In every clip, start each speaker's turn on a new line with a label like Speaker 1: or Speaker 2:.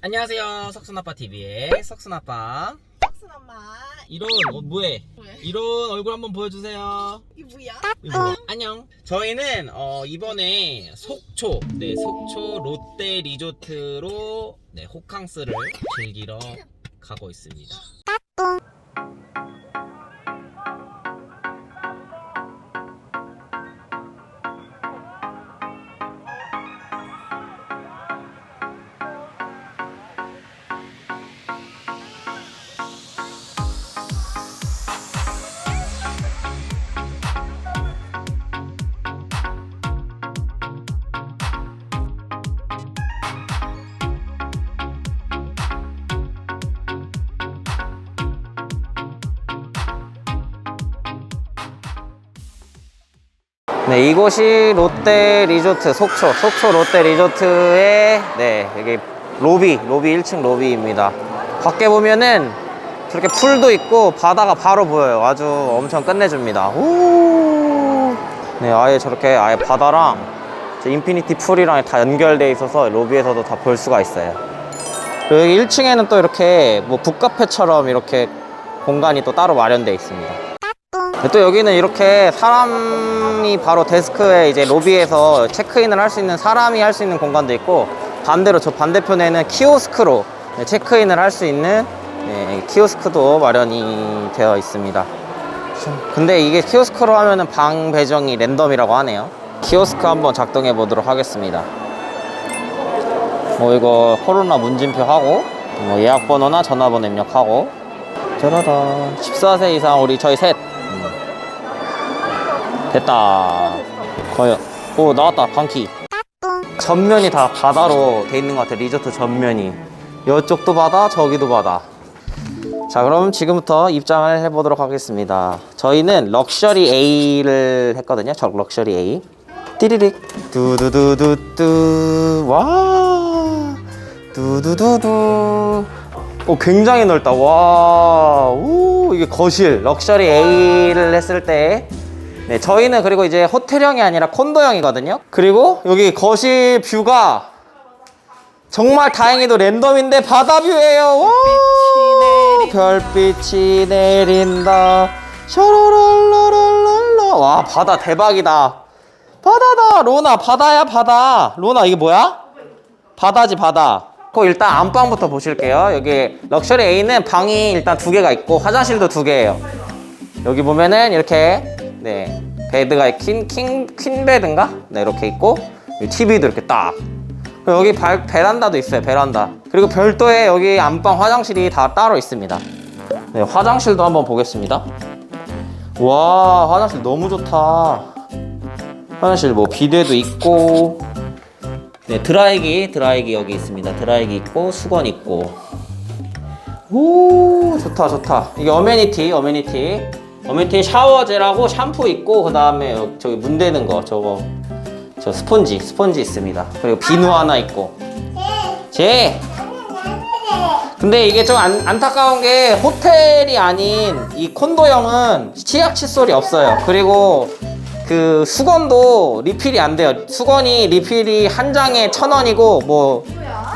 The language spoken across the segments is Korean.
Speaker 1: 안녕하세요. 석순아빠 TV의 석순아빠.
Speaker 2: 박순 엄마
Speaker 1: 이런 어, 뭐해?
Speaker 2: 왜?
Speaker 1: 이런 얼굴 한번 보여주세요.
Speaker 2: 이 뭐야?
Speaker 1: 이거 뭐야? 안녕. 저희는 어, 이번에 속초, 네 속초 롯데 리조트로 네 호캉스를 즐기러 가고 있습니다. 네, 이곳이 롯데 리조트 속초, 속초 롯데 리조트의 네, 여기 로비, 로비 1층 로비입니다. 밖에 보면은 저렇게 풀도 있고 바다가 바로 보여요. 아주 엄청 끝내줍니다. 오! 네, 아예 저렇게 아예 바다랑 저 인피니티 풀이랑 다 연결돼 있어서 로비에서도 다 볼 수가 있어요. 여기 1층에는 또 이렇게 뭐 북카페처럼 이렇게 공간이 또 따로 마련돼 있습니다. 또 여기는 이렇게 사람이 바로 데스크에 이제 로비에서 체크인을 할 수 있는 사람이 할 수 있는 공간도 있고 반대로 저 반대편에는 키오스크로 네, 체크인을 할 수 있는 네, 키오스크도 마련이 되어 있습니다. 근데 이게 키오스크로 하면은 방 배정이 랜덤이라고 하네요. 키오스크 한번 작동해 보도록 하겠습니다. 뭐 이거 코로나 문진표 하고 뭐 예약 번호나 전화번호 입력하고 짜라란 14세 이상 우리 저희 셋 음. 됐다. 거의 오 나왔다 방키. 전면이 다 바다로 돼 있는 것 같아 리조트 전면이. 이쪽도 바다 저기도 바다. 자 그럼 지금부터 입장을 해보도록 하겠습니다. 저희는 럭셔리 A를 했거든요 저 럭셔리 A. 띠리릭. 두두두두뚜 와. 두두두두. 오 굉장히 넓다. 와 오 이게 거실. 럭셔리 A를 했을 때 네, 저희는 그리고 이제 호텔형이 아니라 콘도형이거든요. 그리고 여기 거실 뷰가 정말 다행히도 랜덤인데 바다 뷰예요. 와 별빛이 내린다. 샤라랄라랄랄라. 와 바다 대박이다. 바다다 로나. 바다야 바다. 로나 이게 뭐야? 바다지 바다. 그 일단 안방부터 보실게요. 여기 럭셔리 A는 방이 일단 두 개가 있고 화장실도 두 개예요. 여기 보면은 이렇게 네. 베드가 퀸, 킹, 퀸 베드인가? 네 이렇게 있고 TV도 이렇게 딱. 그리고 여기 발, 베란다도 있어요 베란다. 그리고 별도의 여기 안방 화장실이 다 따로 있습니다. 네 화장실도 한번 보겠습니다. 와 화장실 너무 좋다. 화장실 뭐 비데도 있고. 네 드라이기 드라이기 여기 있습니다. 드라이기 있고 수건 있고. 오 좋다 좋다. 이게 어메니티 어메니티 어메니티 샤워젤하고 샴푸 있고 그 다음에 저기 문 대는 거 저거 저 스펀지 스펀지 있습니다. 그리고 비누 하나 있고. 제? 근데 이게 좀 안, 안타까운 게 호텔이 아닌 이 콘도형은 치약 칫솔이 없어요. 그리고 그 수건도 리필이 안 돼요. 수건이 리필이 한 장에 천 원이고 뭐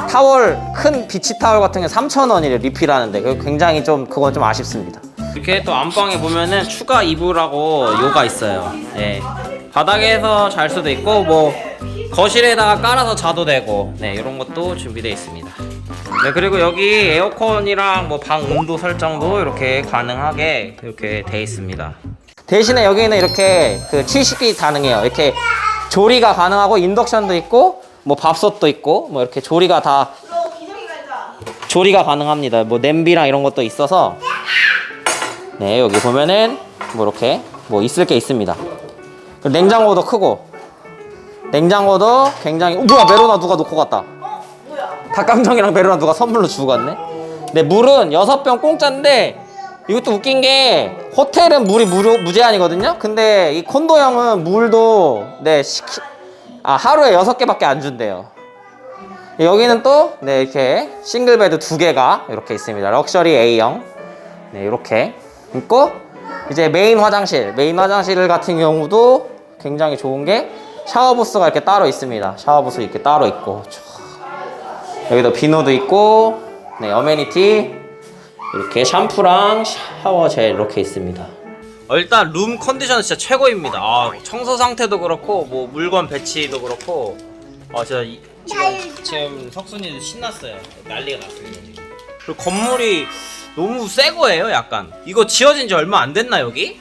Speaker 1: 타월 큰 비치 타월 같은 게 3,000원이래요 리필하는데. 그 굉장히 좀 그건 좀 아쉽습니다 이렇게 또 안방에 보면은 추가 이불하고 요가 있어요. 네 바닥에서 잘 수도 있고 뭐 거실에다가 깔아서 자도 되고. 네 이런 것도 준비되어 있습니다. 네 그리고 여기 에어컨이랑 뭐 방 온도 설정도 이렇게 가능하게 이렇게 돼 있습니다. 대신에 여기는 이렇게 그 취식이 가능해요. 이렇게 조리가 가능하고 인덕션도 있고 뭐 밥솥도 있고 뭐 이렇게 조리가 다 조리가 가능합니다. 뭐 냄비랑 이런 것도 있어서 네 여기 보면은 뭐 이렇게 뭐 있을 게 있습니다. 냉장고도 크고 냉장고도 굉장히 어, 뭐야 메로나 누가 놓고 갔다.
Speaker 2: 어?
Speaker 1: 닭강정이랑 메로나 누가 선물로 주고 갔네. 네 물은 여섯 병 공짜인데 이것도 웃긴 게 호텔은 물이 무료 무제한이거든요. 근데 이 콘도형은 물도 네 시키 아 하루에 여섯 개밖에 안 준대요. 여기는 또, 네, 이렇게 싱글 베드 두 개가 이렇게 있습니다. 럭셔리 A형. 네, 이렇게 있고, 이제 메인 화장실. 메인 화장실 같은 경우도 굉장히 좋은 게 샤워부스가 이렇게 따로 있습니다. 샤워부스 이렇게 따로 있고. 촤. 여기도 비누도 있고 네 어메니티 이렇게 샴푸랑 샤워 젤 이렇게 있습니다. 어, 일단 룸 컨디션은 진짜 최고입니다. 아, 청소 상태도 그렇고 뭐 물건 배치도 그렇고 아 진짜 이- 지금 지금 석순이도 신났어요. 난리가 났습니다. 그리고 건물이 너무 새 거예요, 약간. 이거 지어진 지 얼마 안 됐나 여기?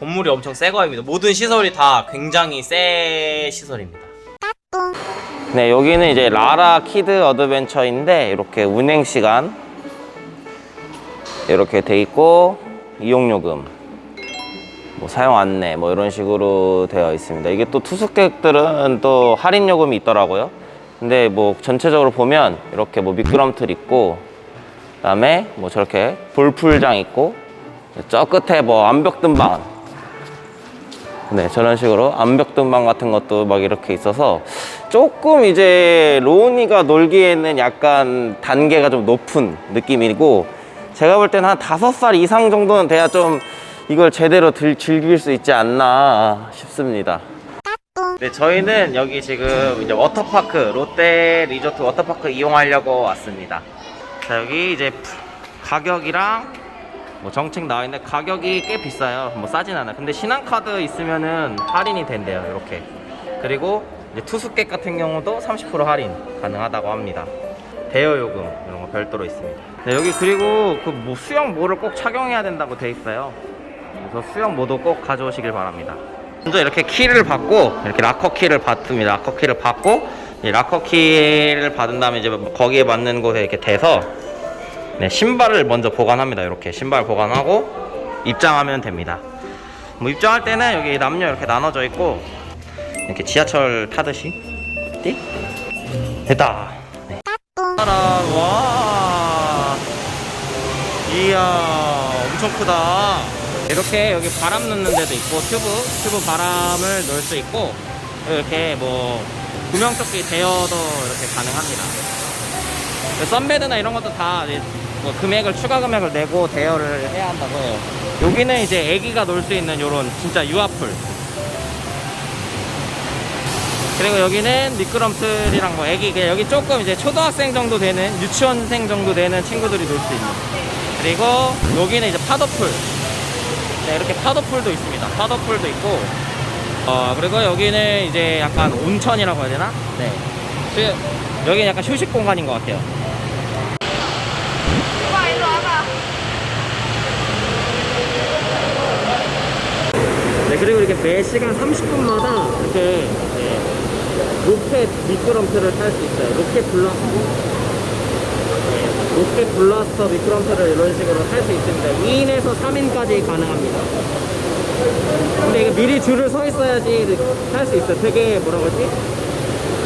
Speaker 1: 건물이 엄청 새 거입니다. 모든 시설이 다 굉장히 새 시설입니다. 네, 여기는 이제 라라 키드 어드벤처인데 이렇게 운행 시간 이렇게 돼 있고 이용 요금 뭐 사용 안내 뭐 이런 식으로 되어 있습니다. 이게 또 투숙객들은 또 할인 요금이 있더라고요. 근데 뭐 전체적으로 보면 이렇게 뭐 미끄럼틀 있고 그다음에 뭐 저렇게 볼풀장 있고 저 끝에 뭐 암벽 등반 네 저런 식으로 암벽 등반 같은 것도 막 이렇게 있어서 조금 이제 로운이가 놀기에는 약간 단계가 좀 높은 느낌이고 제가 볼 때는 한 다섯 살 이상 정도는 돼야 좀 이걸 제대로 들, 즐길 수 있지 않나 싶습니다. 네, 저희는 여기 지금 이제 워터파크, 롯데 리조트 워터파크 이용하려고 왔습니다. 자, 여기 이제 가격이랑 뭐 정책 나와 있는데 가격이 꽤 비싸요. 뭐 싸진 않아요. 근데 신한카드 있으면은 할인이 된대요. 이렇게. 그리고 이제 투숙객 같은 경우도 30% 할인 가능하다고 합니다. 대여 요금 이런 거 별도로 있습니다. 네, 여기 그리고 그 뭐 수영 모를 꼭 착용해야 된다고 돼 있어요. 그래서 수영 모도 꼭 가져오시길 바랍니다. 먼저 이렇게 키를 받고 이렇게 락커 키를 받습니다. 락커 키를 받고 이 락커 키를 받은 다음에 이제 거기에 맞는 곳에 이렇게 대서 네, 신발을 먼저 보관합니다. 이렇게 신발 보관하고 입장하면 됩니다. 뭐 입장할 때는 여기 남녀 이렇게 나눠져 있고 이렇게 지하철 타듯이 띡 됐다. 네. 와 이야 엄청 크다. 이렇게 여기 바람 넣는 데도 있고 튜브 튜브 바람을 넣을 수 있고 이렇게 뭐 구명조끼 대여도 이렇게 가능합니다. 썬베드나 이런 것도 다 뭐 금액을 추가 금액을 내고 대여를 해야 한다고 해요. 여기는 이제 아기가 놀 수 있는 이런 진짜 유아풀. 그리고 여기는 미끄럼틀이랑 뭐 그냥 여기 조금 이제 초등학생 정도 되는 유치원생 정도 되는 친구들이 놀 수 있는. 그리고 여기는 이제 파도풀. 네, 이렇게 파도풀도 있습니다. 파도풀도 있고. 어, 그리고 여기는 이제 약간 온천이라고 해야 되나? 네. 그, 여기는 약간 휴식 공간인 것 같아요.
Speaker 2: 오빠 일로 와봐.
Speaker 1: 네, 그리고 이렇게 매 시간 30분마다 이렇게 네, 로켓 미끄럼틀을 탈 수 있어요. 로켓 블라스터. 네, 로켓 블라스터 미끄럼틀을 이런 식으로 탈 수 있습니다. 2인에서 3인까지 가능합니다. 근데 이게 미리 줄을 서 있어야지 탈수 있어요. 되게 뭐라 그러지?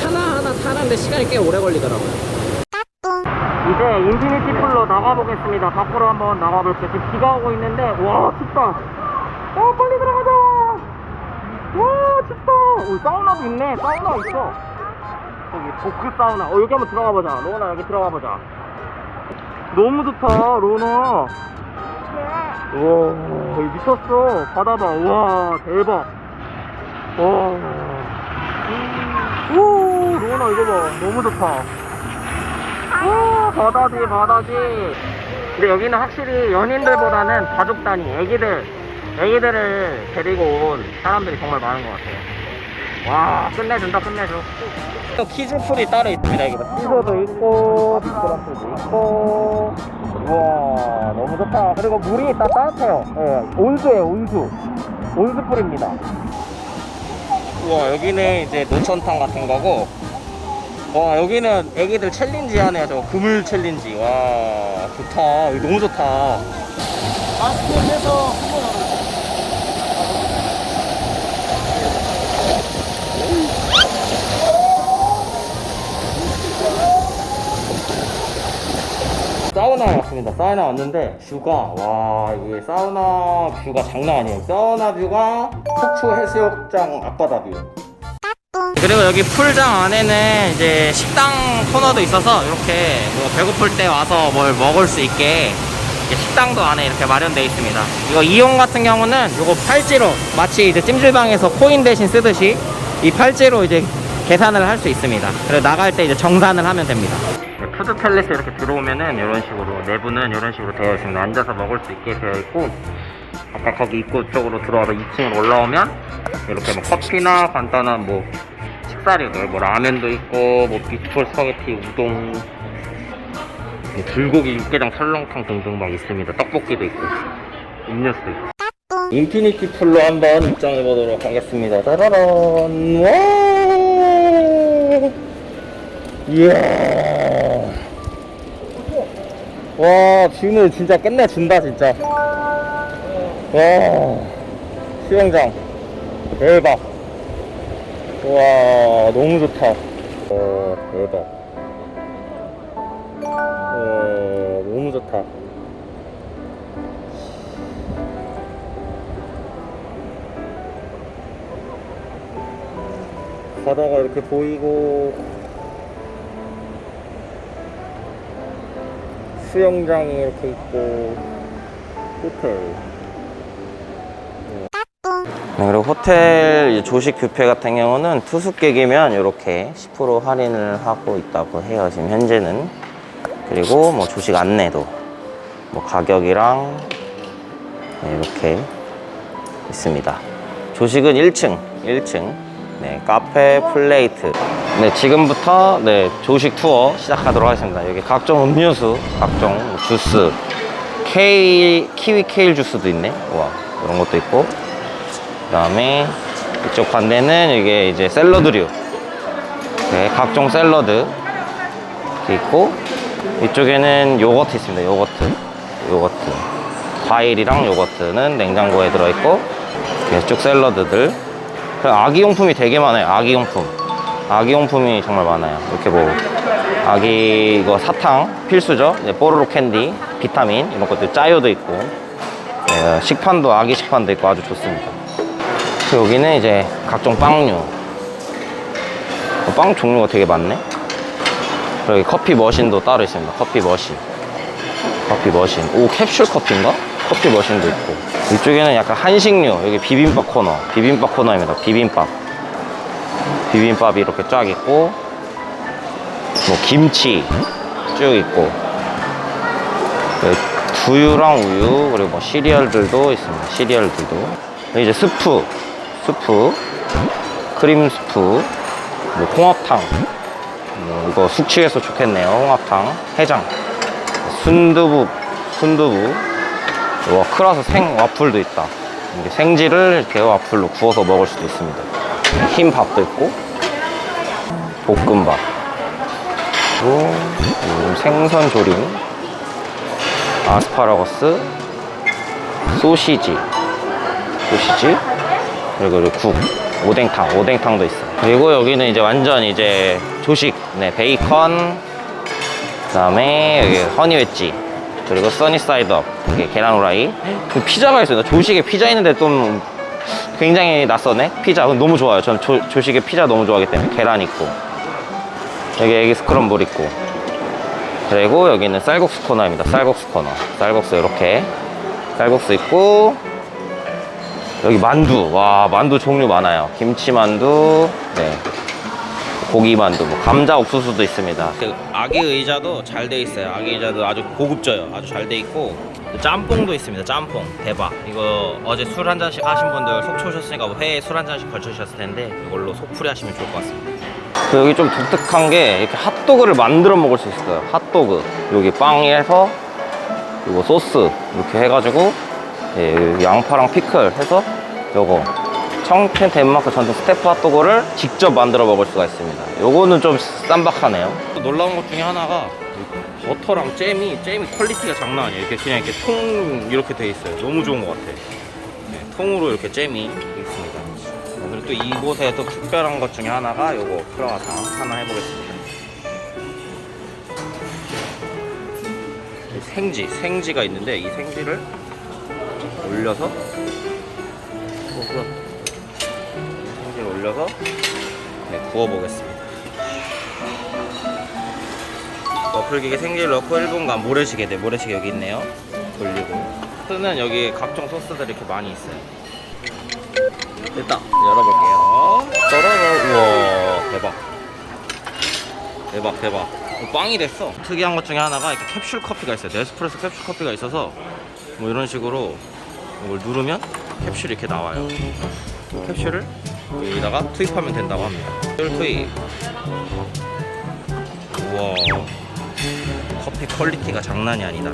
Speaker 1: 하나하나 타는데 시간이 꽤 오래 걸리더라고요. 이제 인피니티 풀로 나가보겠습니다. 밖으로 한번 나가볼게요. 지금 비가 오고 있는데, 와, 춥다. 어, 빨리 들어가자. 와, 춥다. 오, 사우나도 있네. 사우나 있어. 여기 보크 사우나. 어, 여기 한번 들어가 보자. 로나 여기 들어가 보자. 너무 좋다, 로나. 우와, 여기 미쳤어. 바다 봐. 우와, 대박. 와. 오, 로나 이거 봐. 너무 좋다. 와, 바다지, 바다지. 근데 여기는 확실히 연인들보다는 가족 단위, 애기들, 애기들을 데리고 온 사람들이 정말 많은 것 같아요. 와, 끝내준다, 끝내줘. 또 키즈풀이 따로 있습니다. 여기 시소도 있고, 미끄럼틀도 있고. 우와, 너무 좋다. 그리고 물이 다 따뜻해요. 예, 온수예요, 온수. 온수풀입니다. 우와, 여기는 이제 노천탕 같은 거고, 와 여기는 애기들 챌린지 하네요 저 그물 챌린지 와 좋다 여기 너무 좋다 마스크 해서 한번 사우나 왔습니다. 사우나 왔는데 뷰가 와 이게 사우나 뷰가 장난 아니에요. 사우나 뷰가 속초 해수욕장 앞바다 뷰. 그리고 여기 풀장 안에는 이제 식당 코너도 있어서 이렇게 뭐 배고플 때 와서 뭘 먹을 수 있게 식당도 안에 이렇게 마련되어 있습니다. 이거 이용 같은 경우는 이거 팔찌로 마치 이제 찜질방에서 코인 대신 쓰듯이 이 팔찌로 이제 계산을 할 수 있습니다. 그리고 나갈 때 이제 정산을 하면 됩니다. 푸드 팰리스 이렇게 들어오면은 이런 식으로 내부는 이런 식으로 되어 있습니다. 앉아서 먹을 수 있게 되어 있고 아까 거기 입구 쪽으로 들어와서 2층으로 올라오면 이렇게 뭐 커피나 간단한 뭐 식사류들 뭐 라면도 있고 뭐 비트콜 스파게티 우동 뭐 불고기 육개장 설렁탕 등등 막 있습니다. 떡볶이도 있고 음료수도 있고 인피니티 풀로 한번 입장해 보도록 하겠습니다. 짜라란 와 이야. 와 지금 진짜 끝내준다 진짜. 와. 수영장. 대박. 와 너무 좋다. 와 대박. 와 너무 좋다 바다가 이렇게 보이고 수영장이 이렇게 있고 호텔. 네, 그리고 호텔 조식 뷔페 같은 경우는 투숙객이면 이렇게 10% 할인을 하고 있다고 해요 지금 현재는. 그리고 뭐 조식 안내도 뭐 가격이랑 네, 이렇게 있습니다. 조식은 1층 1층 네, 카페 플레이트. 네 지금부터 네 조식 투어 시작하도록 하겠습니다. 여기 각종 음료수 각종 뭐 주스 케일 키위 케일 주스도 있네. 와 이런 것도 있고. 그 다음에 이쪽 반대는 이게 이제 샐러드류. 네, 각종 샐러드 있고 이쪽에는 요거트 있습니다. 요거트 요거트. 과일이랑 요거트는 냉장고에 들어있고 쭉 샐러드들 아기용품이 되게 많아요. 아기용품. 아기용품이 정말 많아요. 이렇게 뭐 아기 이거 사탕 필수죠. 뽀로로 캔디 비타민 이런 것들 짜요도 있고. 네, 식판도 아기 식판도 있고 아주 좋습니다. 여기는 이제 각종 빵류. 어, 빵 종류가 되게 많네. 여기 커피 머신도 따로 있습니다. 커피 머신. 커피 머신. 오 캡슐 커피인가? 커피 머신도 있고 이쪽에는 약간 한식류 여기 비빔밥 코너 비빔밥 코너입니다. 비빔밥. 비빔밥이 이렇게 쫙 있고 뭐 김치 쭉 있고 네, 두유랑 우유 그리고 뭐 시리얼들도 있습니다. 시리얼들도. 이제 스프 스프 크림 스프 뭐 홍합탕. 뭐 이거 숙취해서 좋겠네요. 홍합탕 해장. 순두부 순두부 와 크라스 생 와플도 있다. 이게 생지를 이렇게 와플로 구워서 먹을 수도 있습니다. 흰 밥도 있고 볶음밥. 그리고 음, 생선 조림 아스파라거스 소시지. 소시지? 그리고 국. 오뎅탕. 오뎅탕도 있어요. 그리고 여기는 이제 완전 이제 조식. 네 베이컨. 그 다음에 여기 허니 웨지 그리고 써니사이드업 이게 계란 후라이. 그 피자가 있어요. 조식에 피자 있는데 좀 굉장히 낯서네 피자. 너무 좋아요. 저는 조, 조식에 피자 너무 좋아하기 때문에 계란 있고. 여기 애기 스크럼볼 있고. 그리고 여기는 쌀국수 코너입니다. 쌀국수 코너. 쌀국수 이렇게. 쌀국수 있고. 여기 만두. 와 만두 종류 많아요. 김치 만두. 네 고기 만두 뭐 감자 옥수수도 있습니다. 그 아기 의자도 잘 돼 있어요. 아기 의자도 아주 고급져요. 아주 잘 돼 있고. 짬뽕도 있습니다. 짬뽕. 대박. 이거 어제 술 한 잔씩 하신 분들 속초 오셨으니까 뭐 회에 술 한 잔씩 걸쳐주셨을 텐데 이걸로 속풀이 하시면 좋을 것 같습니다. 그 여기 좀 독특한 게 이렇게 핫도그를 만들어 먹을 수 있어요. 핫도그. 여기 빵에서 그리고 소스 이렇게 해가지고 예, 양파랑 피클 해서 요거 청텐 덴마크 전통 스테프 핫도그를 직접 만들어 먹을 수가 있습니다. 요거는 좀 쌈박하네요. 또 놀라운 것 중에 하나가 이 버터랑 잼이 잼이 퀄리티가 장난 아니에요. 이렇게 그냥 이렇게 통 이렇게 돼 있어요. 너무 좋은 것 같아. 네, 통으로 이렇게 잼이 있습니다. 그리고 또 이곳에 또 특별한 것 중에 하나가 요거 크로와상 하나 해보겠습니다. 이 생지 생지가 있는데 이 생지를 올려서 올려서 네, 구워보겠습니다 와플기계 생지를 넣고 1분간 모래시계 네 모래시계 여기 있네요 돌리고 소스는 여기 각종 소스들이 이렇게 많이 있어요 일단 열어볼게요. 따라라 우와 대박. 대박 대박. 어, 빵이 됐어. 특이한 것 중에 하나가 이렇게 캡슐 커피가 있어요. 네스프레소 캡슐 커피가 있어서 뭐 이런 식으로 이걸 누르면 캡슐이 이렇게 나와요. 캡슐을 여기다가 투입하면 된다고 합니다. 캡슐 투입. 우와. 커피 퀄리티가 장난이 아니다.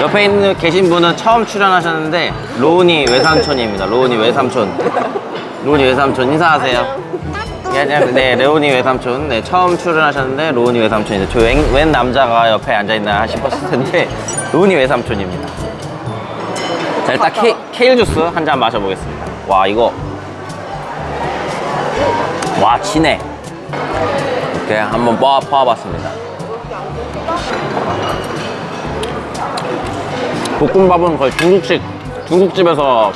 Speaker 1: 옆에 있는 계신 분은 처음 출연하셨는데 로운이 외삼촌입니다. 로운이 외삼촌. 로운이 외삼촌 인사하세요. 네, 안녕하세요. 네, 레온이 외삼촌. 네, 처음 출연하셨는데 로운이 외삼촌인데 저 웬, 웬 남자가 옆에 앉아 있나 싶었을 텐데 로운이 외삼촌입니다. 자, 일단 케, 케일 주스 한 잔 마셔보겠습니다. 와, 이거 와, 진해. 이렇게 한번 뽀아 퍼와봤습니다. 볶음밥은 거의 중국식 중국집에서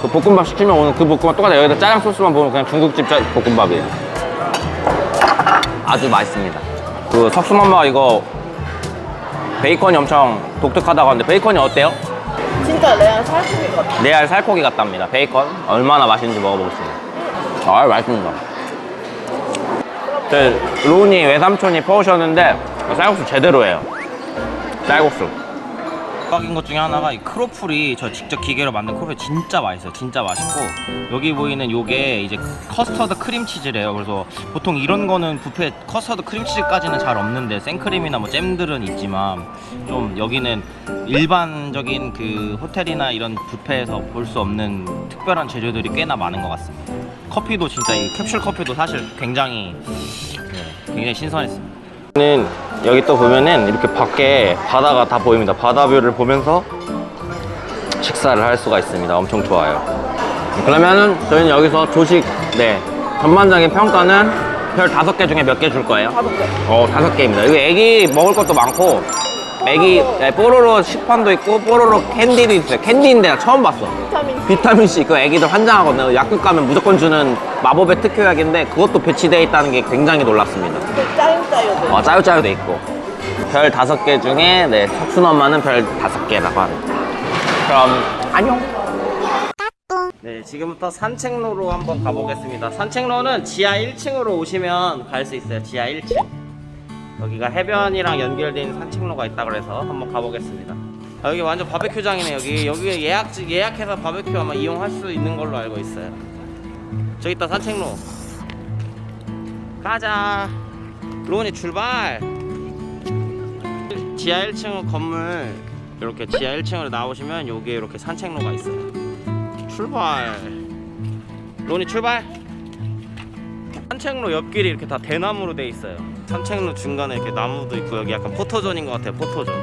Speaker 1: 그 볶음밥 시키면 오는 그 볶음밥 똑같아 여기다 짜장 소스만 보면 그냥 중국집 짜, 볶음밥이에요 아주 맛있습니다 그 석순엄마가 이거 베이컨이 엄청 독특하다고 하는데 베이컨이 어때요?
Speaker 2: 진짜 레알 살코기 같아.
Speaker 1: 레알 살코기 같답니다. 베이컨. 얼마나 맛있는지 먹어보겠습니다. 아 맛있습니다. 제 로운이 외삼촌이 퍼오셨는데 쌀국수 제대로 해요. 쌀국수 대박인 것 중에 하나가 이 크로플이 저 직접 기계로 만든 크로플이 진짜 맛있어요. 진짜 맛있고 여기 보이는 요게 이제 커스터드 크림치즈래요. 그래서 보통 이런 거는 뷔페 커스터드 크림치즈까지는 잘 없는데 생크림이나 뭐 잼들은 있지만 좀 여기는 일반적인 그 호텔이나 이런 뷔페에서 볼 수 없는 특별한 재료들이 꽤나 많은 것 같습니다. 커피도 진짜 이 캡슐 커피도 사실 굉장히 네, 굉장히 신선했습니다. 는 여기 또 보면은 이렇게 밖에 바다가 다 보입니다. 바다 뷰를 보면서 식사를 할 수가 있습니다. 엄청 좋아요. 그러면은 저희는 여기서 조식 네 전반적인 평가는 별 다섯 개 중에 몇 개 줄 거예요?
Speaker 2: 다섯 개.
Speaker 1: 어 다섯 개입니다. 여기 애기 먹을 것도 많고 애기 네, 뽀로로 식판도 있고 뽀로로 캔디도 있어요. 캔디인데 나 처음 봤어.
Speaker 2: 비타민
Speaker 1: 비타민 C 그 애기들 환장하거든요. 약국 가면 무조건 주는 마법의 특효약인데 그것도 배치되어 있다는 게 굉장히 놀랐습니다.
Speaker 2: 그짜 요짜요.
Speaker 1: 어, 짜요짜요도 있고 별 다섯 개 중에 네 석순 엄마는 별 다섯 개라고 합니다. 그럼 안녕. 네 지금부터 산책로로 한번 가보겠습니다. 산책로는 지하 1층으로 오시면 갈 수 있어요. 지하 1층. 여기가 해변이랑 연결된 산책로가 있다 그래서 한번 가보겠습니다. 아, 여기 완전 바베큐장이네 여기 여기 예약 예약해서 바베큐 아마 이용할 수 있는 걸로 알고 있어요. 저기 있다 산책로. 가자. 로운이 출발. 지하 1층 건물 이렇게 지하 1층으로 나오시면 여기에 이렇게 산책로가 있어요. 출발. 로운이 출발. 산책로 옆길이 이렇게 다 대나무로 돼 있어요. 산책로 중간에 이렇게 나무도 있고 여기 약간 포토존인 것 같아요. 포토존.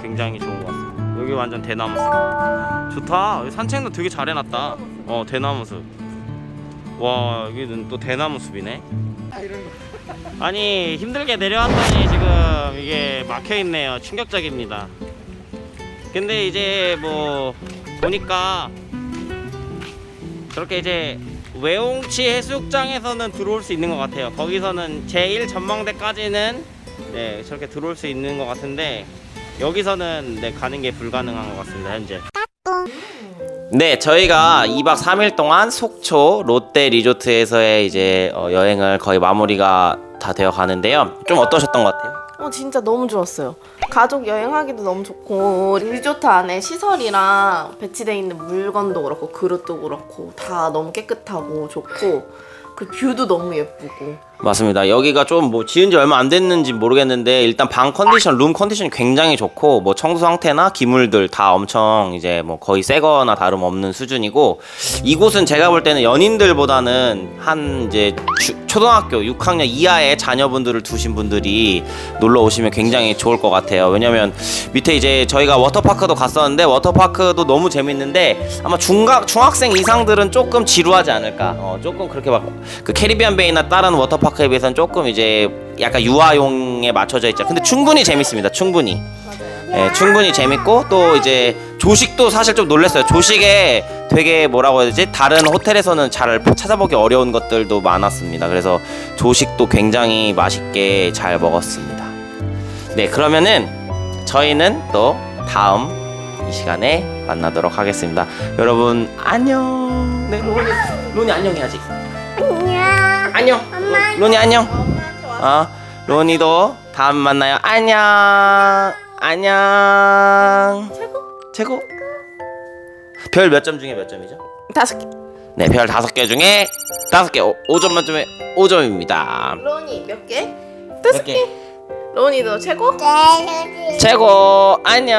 Speaker 1: 굉장히 좋은 것 같습니다. 여기 완전 대나무 숲. 좋다. 여기 산책로 되게 잘 해놨다. 어 대나무 숲. 와 여기는 또 대나무 숲이네. 아 니 힘들게 내려왔더니 지금 이게 막혀 있네요. 충격적입니다. 근데 이제 뭐 보니까 저렇게 이제 외홍치 해수욕장에서는 들어올 수 있는 것 같아요. 거기서는 제1 전망대까지는 네 저렇게 들어올 수 있는 것 같은데 여기서는 네 가는 게 불가능한 것 같습니다 현재. 네, 저희가 2박 3일 동안 속초 롯데 리조트에서의 이제 어, 여행을 거의 마무리가 다 되어 가는데요. 좀 어떠셨던 것 같아요?
Speaker 2: 어 진짜 너무 좋았어요. 가족 여행하기도 너무 좋고 리조트 안에 시설이랑 배치돼 있는 물건도 그렇고 그릇도 그렇고 다 너무 깨끗하고 좋고 그 뷰도 너무 예쁘고
Speaker 1: 맞습니다. 여기가 좀 뭐 지은 지 얼마 안 됐는지 모르겠는데 일단 방 컨디션, 룸 컨디션이 굉장히 좋고 뭐 청소 상태나 기물들 다 엄청 이제 뭐 거의 새거나 다름없는 수준이고 이곳은 제가 볼 때는 연인들보다는 한 이제 주- 초등학교 6학년 이하의 자녀분들을 두신 분들이 놀러 오시면 굉장히 좋을 것 같아요. 왜냐면 밑에 이제 저희가 워터파크도 갔었는데 워터파크도 너무 재밌는데 아마 중학 중학생 이상들은 조금 지루하지 않을까. 어, 조금 그렇게 막 그 캐리비안 베이나 다른 워터파크 에 비해서는 조금 이제 약간 유아용에 맞춰져 있죠. 근데 충분히 재밌습니다. 충분히. 예, 충분히 재밌고 또 이제 조식도 사실 좀 놀랐어요. 조식에 되게 뭐라고 해야 되지? 다른 호텔에서는 잘 찾아보기 어려운 것들도 많았습니다. 그래서 조식도 굉장히 맛있게 잘 먹었습니다. 네, 그러면은 저희는 또 다음 이 시간에 만나도록 하겠습니다. 여러분 안녕. 네. 네 로니 로니 안녕 해야지
Speaker 3: 안녕.
Speaker 1: 안녕.
Speaker 3: 엄마.
Speaker 1: 로, 로니 안녕.
Speaker 2: 엄마한테 와서
Speaker 1: 어 로니도 다음 만나요. 안녕. 안녕.
Speaker 2: 최고?
Speaker 1: 최고? 별 몇 점 중에 몇 점이죠?
Speaker 2: 다섯 개.
Speaker 1: 네 별 다섯 개 중에 다섯 개. 5점 만점에 5점입니다.
Speaker 2: 로니 몇 개?
Speaker 1: 몇
Speaker 2: 다섯
Speaker 1: 개?
Speaker 2: 개? 로니도 최고?
Speaker 3: 네,
Speaker 1: 최고. 안녕